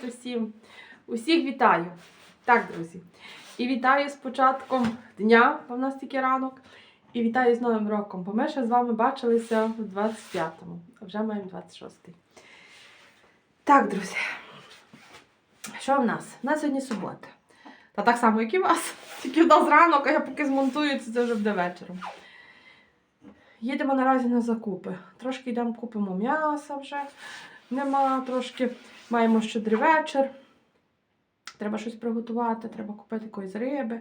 Привіт усім! Усіх вітаю! Так, друзі. І вітаю з початком дня, бо в нас тільки ранок. І вітаю з Новим роком, бо ми ще з вами бачилися в 25-му, а вже маємо 26-й. Так, друзі. Що в нас? У нас сьогодні субота. Та так само, як і вас. Тільки в нас ранок, а я поки змонтую, це вже буде вечором. Їдемо наразі на закупи. Трошки йдемо купимо м'яса вже. Нема трошки. Маємо щедрий вечір. Треба щось приготувати, треба купити якоїсь риби,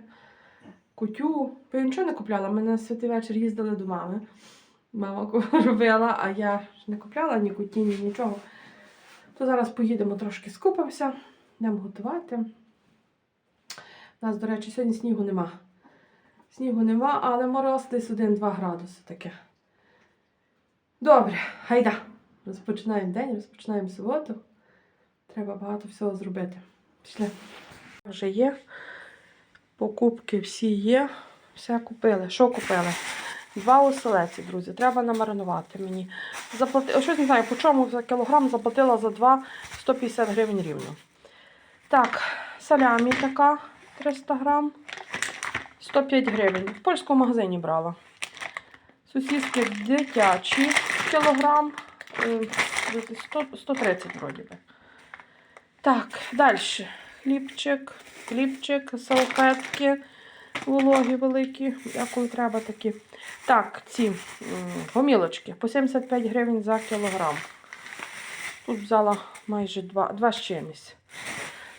кутю. Бо я нічого не купляла. Ми на святий вечір їздили до мами. Мама робила, а я не купляла ні куті, ні нічого. То зараз поїдемо трошки скупимося, йдемо готувати. У нас, до речі, сьогодні снігу нема. Снігу нема, але мороз десь 1-2 градуси таке. Добре, гайда. Розпочинаємо день, розпочинаємо суботу. Треба багато всього зробити. Пішли. Вже є. Покупки всі є. Все купили. Що купили? Два оселеці, друзі. Треба намаринувати мені. Заплати... Щось не знаю, по чому за кілограм заплатила за два 150 гривень рівно. Так, салямі така 300 грам. 105 гривень. В польському магазині брала. Сосиски дитячі кілограм. е, 100, 130 вроді би. Так, далі. Хлібчик, хлібчик, салфетки вологі великі, як коли треба такі. Так, ці гомілочки по 75 гривень за кілограм. Тут взяла майже два, два з чимось.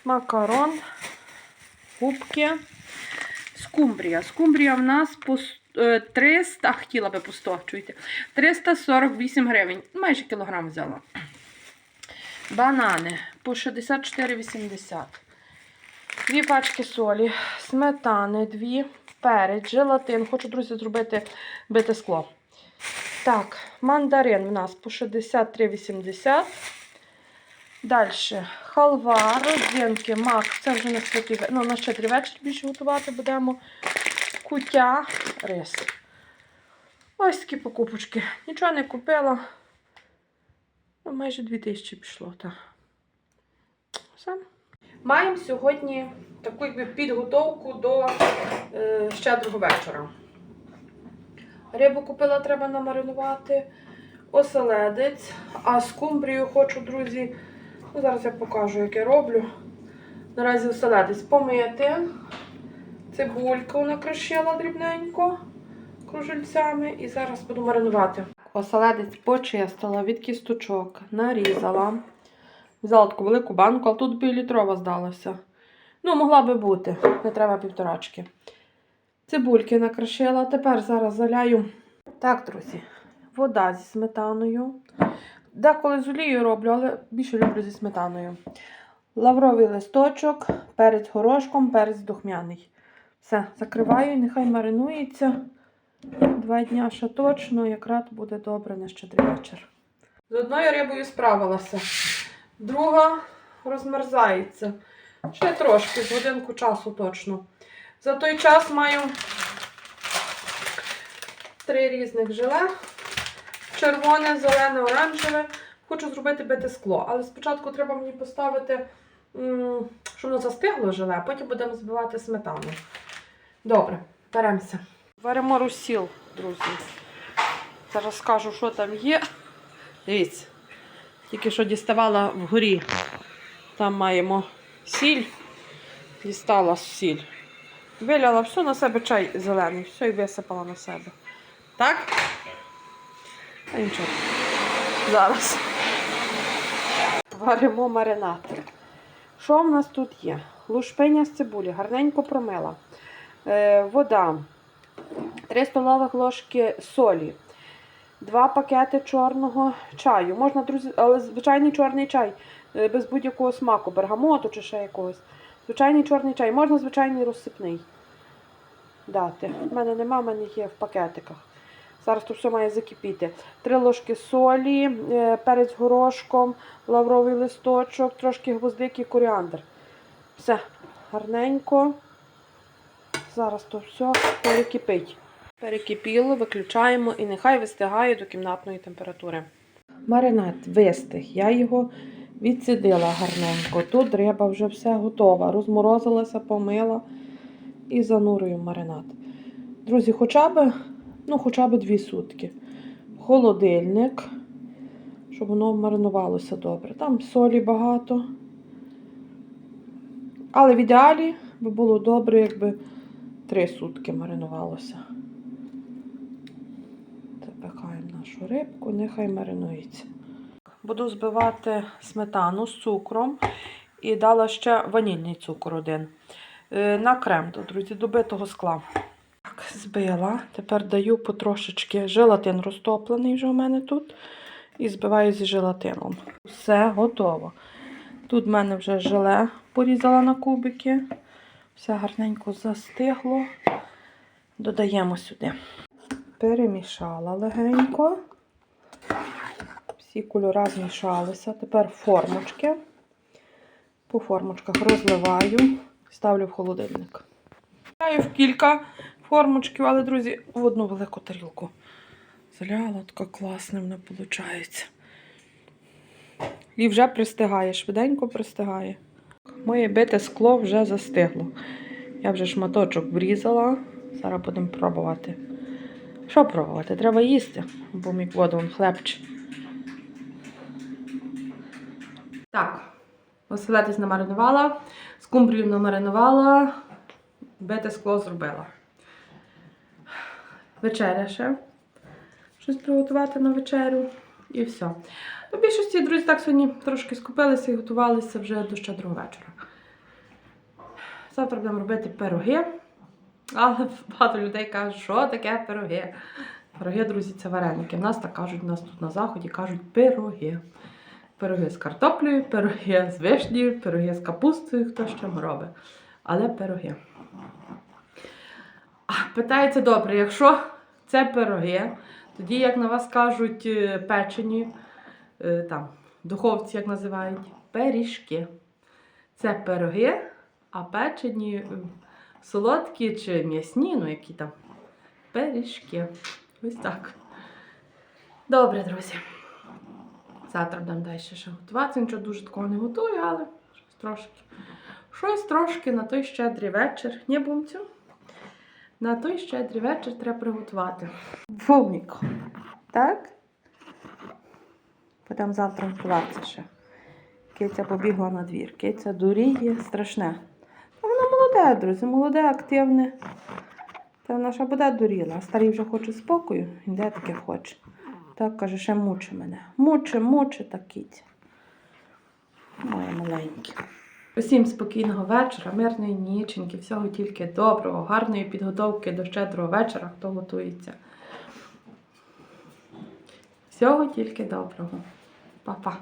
Макарон, губки, скумбрія. Скумбрія в нас по е, 300, а хотіла би по 100, чуєте, 348 гривень. Майже кілограм взяла. Банани по 64,80. Дві пачки солі, сметани, дві, перець, желатин. Хочу, друзі, зробити бите скло. Так, мандарин в нас по 63,80. Далі халва, родзинки, мак. Це вже на святий ну, на щедрий вечір більше готувати будемо. Кутя, рис. Ось такі покупочки. Нічого не купила. Ну, майже 2000 пішло, так. Все. Маємо сьогодні таку якби, підготовку до е, щедрого вечора. Рибу купила, треба намаринувати. Оселедець. А скумбрію хочу, друзі. Ну, зараз я покажу, як я роблю. Наразі оселедець помити. Цибульку накришила дрібненько кружельцями. І зараз буду маринувати. Оселедець почистила від кісточок, нарізала. Взяла таку велику банку, але тут півлітрова здалася. Ну, могла би бути, не треба півторачки. Цибульки накришила. Тепер зараз заляю. Так, друзі, вода зі сметаною. Деколи з олією роблю, але більше люблю зі сметаною. Лавровий листочок, перець горошком, перець духмяний. Все, закриваю, нехай маринується. Два дня ще точно, якраз буде добре на щедрий вечір. З одною рибою справилася. Друга розмерзається. Ще трошки, з годинку часу точно. За той час маю три різних желе. Червоне, зелене, оранжеве. Хочу зробити бите скло. Але спочатку треба мені поставити, щоб воно застигло желе, а потім будемо збивати сметану. Добре, беремося. Варимо русіл, друзі. Зараз скажу, що там є. Дивіться. Тільки що діставала вгорі. Там маємо сіль. Дістала сіль. Виляла все на себе чай зелений, все і висипала на себе. Так? А нічого. Зараз. Варимо маринад. Що в нас тут є? Лушпиня з цибулі, гарненько промила. Е, вода. 3 столових ложки солі. Два пакети чорного чаю. Можна, друзі, але звичайний чорний чай е, без будь-якого смаку, бергамоту чи ще якогось. Звичайний чорний чай. Можна звичайний розсипний дати. У мене нема, в мене є в пакетиках. Зараз тут все має закипіти. Три ложки солі, е, перець горошком, лавровий листочок, трошки гвоздики, коріандр. Все, гарненько. Зараз то все перекипить. Перекипіло, виключаємо і нехай вистигає до кімнатної температури. Маринад вистиг. Я його Відсидила гарненько. Тут риба вже все готова. Розморозилася, помила і занурюю маринад. Друзі, хоча б, ну, хоча б дві сутки. Холодильник, щоб воно маринувалося добре. Там солі багато. Але в ідеалі би було добре, якби три сутки маринувалося. Запихаємо нашу рибку, нехай маринується. Буду збивати сметану з цукром і дала ще ванільний цукор один. Е, На крем, друзі, до битого скла. Так, збила. Тепер даю потрошечки желатин розтоплений вже у мене тут. І збиваю зі желатином. Все готово. Тут в мене вже желе порізала на кубики. Все гарненько застигло. Додаємо сюди. Перемішала легенько. Всі кольори змішалися. Тепер формочки. По формочках розливаю, ставлю в холодильник. Ставлю в кілька формочків, але, друзі, в одну велику тарілку. Заляла така класна вона виходить. І вже пристигає, швиденько пристигає. Моє бите скло вже застигло. Я вже шматочок врізала. Зараз будемо пробувати. Що пробувати? Треба їсти, бо мій воду хлебче. Так, оселедець намаринувала, скумбрію намаринувала, бите скло зробила. Вечеря ще. Щось приготувати на вечерю і все. У більшості, друзі, так сьогодні трошки скупилися і готувалися вже до щедрого вечора. Завтра будемо робити пироги. Але багато людей кажуть, що таке пироги. Пироги, друзі, це вареники. В нас так кажуть, у нас тут на заході кажуть пироги. Пироги з картоплею, пироги з вишнею, пироги з капустою, хто чим робить. Але пироги. Питається добре, якщо це пироги, тоді, як на вас кажуть, е, печені, е, там, духовці, як називають, пиріжки. Це пироги, а печені е, солодкі чи м'ясні, ну які там пиріжки. Ось так. Добре, друзі. Завтра будемо далі ще готувати. Нічого дуже такого не готую, але щось трошки. Щось трошки на той щедрий вечір. Ні, бумцю? На той щедрий вечір треба приготувати. Вовник. Так? Будемо завтра готуватися ще. Киця побігла на двір. Киця дуріє страшне. Та вона молоде, друзі, молоде, активне. Та вона ще буде дуріла. А старий вже хоче спокою. Він де таке хоче. Так каже, ще мучи мене. Мучи, мучи та киця. Моє маленьке. Усім спокійного вечора, мирної ніченьки, всього тільки доброго, гарної підготовки до щедрого вечора, хто готується. Всього тільки доброго. Па-па.